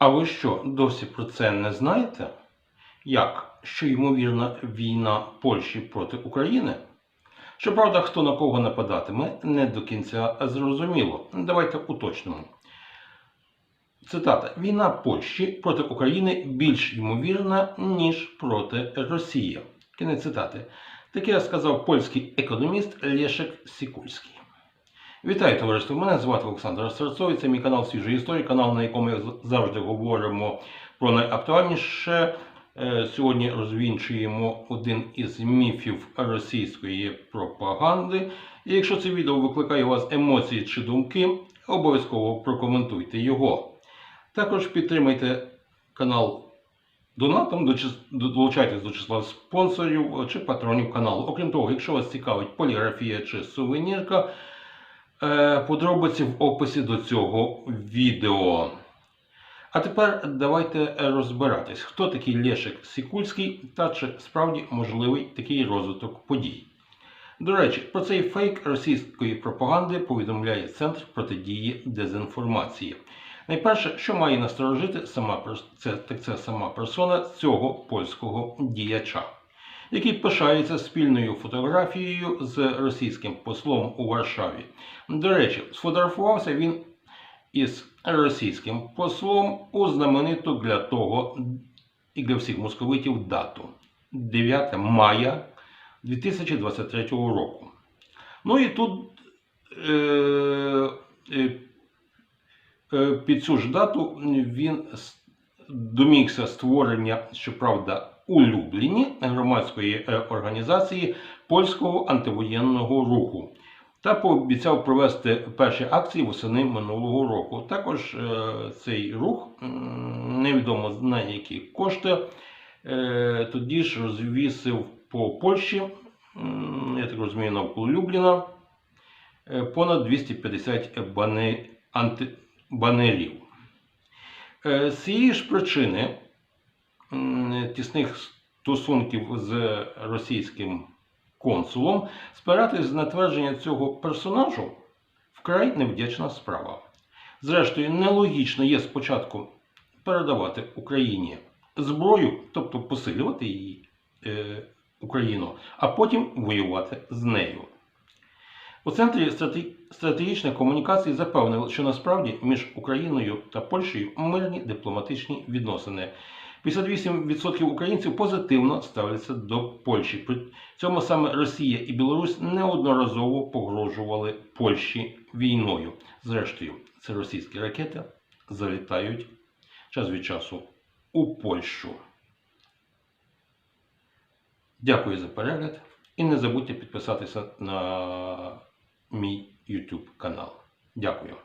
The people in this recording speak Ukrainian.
А ви що, досі про це не знаєте? Як? Що ймовірна війна Польщі проти України? Щоправда, хто на кого нападатиме, не до кінця зрозуміло. Давайте уточнимо. Цитата: Війна Польщі проти України більш ймовірна, ніж проти Росії. Кінець цитати. Таке сказав польський економіст Лєшек Сікульський. Вітаю, товариство! Мене звати Олександр Серцовий. Це мій канал Свіжої історії, канал, на якому ми завжди говоримо про найактуальніше. Е, Сьогодні розвінчуємо один із міфів російської пропаганди. І якщо це відео викликає у вас емоції чи думки, обов'язково прокоментуйте його. Також підтримайте канал донатом, долучайтесь до числа спонсорів чи патронів каналу. Окрім того, якщо вас цікавить поліграфія чи сувенірка, подробиці в описі до цього відео. А тепер давайте розбиратись, хто такий Лєшек Сікульський та чи справді можливий такий розвиток подій. До речі, про цей фейк російської пропаганди повідомляє Центр протидії дезінформації. Найперше, що має насторожити сама так це сама персона цього польського діяча, який пишається спільною фотографією з російським послом у Варшаві. До речі, сфотографувався він із російським послом у знамениту для того і для всіх московитів дату 9 мая 2023 року. Ну і тут е, е, е, під цю ж дату він домігся створення, щоправда, у Любліні громадської е, організації польського антивоєнного руху та пообіцяв провести перші акції восени минулого року. Також е, цей рух, невідомо на які кошти, е, тоді ж розвісив по Польщі, я так розумію, навколо Любліна, понад 250 бане, банерів. З цієї ж причини тісних стосунків з російським консулом спиратись на твердження цього персонажу вкрай невдячна справа. Зрештою, нелогічно є спочатку передавати Україні зброю, тобто посилювати її е, Україну, а потім воювати з нею. У центрі страте- стратегічних комунікацій запевнили, що насправді між Україною та Польщею мирні дипломатичні відносини. 58% українців позитивно ставляться до Польщі. При цьому саме Росія і Білорусь неодноразово погрожували Польщі війною. Зрештою, це російські ракети залітають час від часу у Польщу. Дякую за перегляд і не забудьте підписатися на мій YouTube канал. Дякую.